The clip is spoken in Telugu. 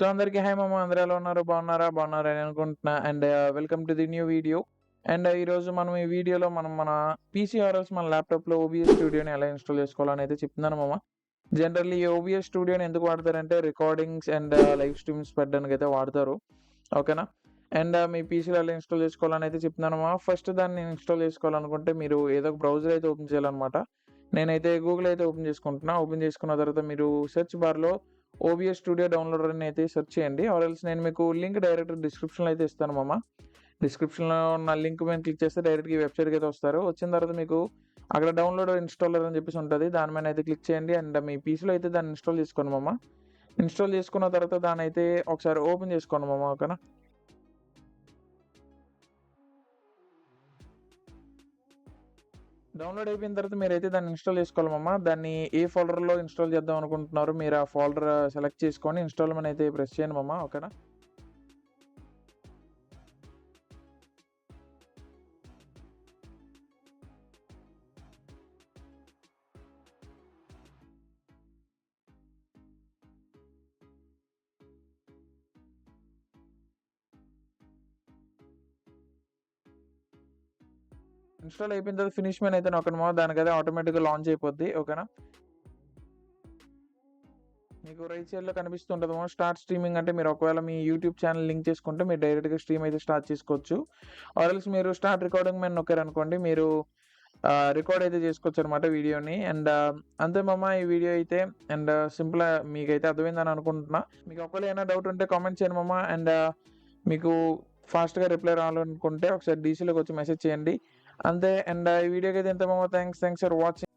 సో అందరికీ హాయ్ మామ అందరూ ఎలా ఉన్నారు? బాగున్నారా? బాగున్నారా అని అనుకుంటున్నా. And welcome to the new video and uh, ఈరోజు మనం ఈ వీడియోలో మనం మన పీసీఆర్ఎస్ మన ల్యాప్టాప్లో ఓబిఎస్ స్టూడియోని ఎలా ఇన్స్టాల్ చేసుకోవాలని అయితే చెప్తున్నాను మామ. జనరల్లీ ఈ ఓబిఎస్ స్టూడియోని ఎందుకు వాడతారంటే రికార్డింగ్స్ అండ్ లైవ్ స్ట్రీమ్స్ పెట్టడానికి అయితే వాడతారు. ఓకేనా? అండ్ uh, మీ పీసీలో ఎలా ఇన్స్టాల్ చేసుకోవాలని అయితే చెప్తున్నాను మామ. ఫస్ట్ దాన్ని ఇన్స్టాల్ చేసుకోవాలనుకుంటే మీరు ఏదో ఒక బ్రౌజర్ అయితే ఓపెన్ చేయాలన్నమాట. నేనైతే గూగుల్ అయితే ఓపెన్ చేసుకుంటున్నా. ఓపెన్ చేసుకున్న తర్వాత మీరు సెర్చ్ బార్లో ఓబిఎస్ స్టూడియో డౌన్లోడర్ అని అయితే సెర్చ్ చేయండి. ఆర్ ఎల్స్ నేను మీకు లింక్ డైరెక్ట్ డిస్క్రిప్షన్లో అయితే ఇస్తాను మామ. డిస్క్రిప్షన్లో ఉన్న లింక్ మీద క్లిక్ చేస్తే డైరెక్ట్గా ఈ వెబ్సైట్కి అయితే వస్తారు. వచ్చిన తర్వాత మీకు అక్కడ డౌన్లోడ్ ఇన్స్టాలర్ అని చెప్పేసి ఉంటుంది. దాని మీద అయితే క్లిక్ చేయండి. అండ్ మీ పీసీలో అయితే దాన్ని ఇన్స్టాల్ చేసుకోండి మామ. ఇన్స్టాల్ చేసుకున్న తర్వాత దాని అయితే ఒకసారి ఓపెన్ చేసుకోండి మామ ఓకేనా? డౌన్లోడ్ అయిపోయిన తర్వాత మీరైతే దాన్ని ఇన్స్టాల్ చేసుకోవాలమ్మా. దాన్ని ఏ ఫోల్డర్లో ఇన్స్టాల్ చేద్దాం అనుకుంటున్నారు మీరు ఆ ఫోల్డర్ సెలెక్ట్ uh, చేసుకొని ఇన్స్టాల్ అయితే ప్రెస్ చేయండి మామ ఓకేనా? ఇన్స్టాల్ అయిపోయిన తర్వాత ఫినిష్ మెయిన్ అయితే నొక్కండి దానికి దానికైతే ఆటోమేటిక్గా లాంచ్ అయిపోద్ది ఓకేనా మీకు రైట్ సైడ్లో కనిపిస్తుంటుందేమో స్టార్ట్ స్ట్రీమింగ్ అంటే మీరు ఒకవేళ మీ యూట్యూబ్ ఛానల్ లింక్ చేసుకుంటే మీరు డైరెక్ట్గా స్ట్రీమ్ అయితే స్టార్ట్ చేసుకోవచ్చు. ఆర్ఎల్స్ మీరు స్టార్ట్ రికార్డింగ్ మీద నొక్కారనుకోండి మీరు రికార్డ్ అయితే చేసుకోవచ్చు అనమాట వీడియోని. అండ్ అంతే మామ ఈ వీడియో అయితే అండ్ సింపుల్ మీకైతే అర్థమైందని అనుకుంటున్నా. మీకు ఒకవేళ ఏమైనా డౌట్ ఉంటే కామెంట్ చేయండి మామ. అండ్ మీకు ఫాస్ట్గా రిప్లై రావాలనుకుంటే ఒకసారి డీసీలోకి వచ్చి మెసేజ్ చేయండి. అంతే అండ్ ఈ వీడియోకి అయితే ఎంత మామ థ్యాంక్స్ థ్యాంక్స్ ఫర్ వాచింగ్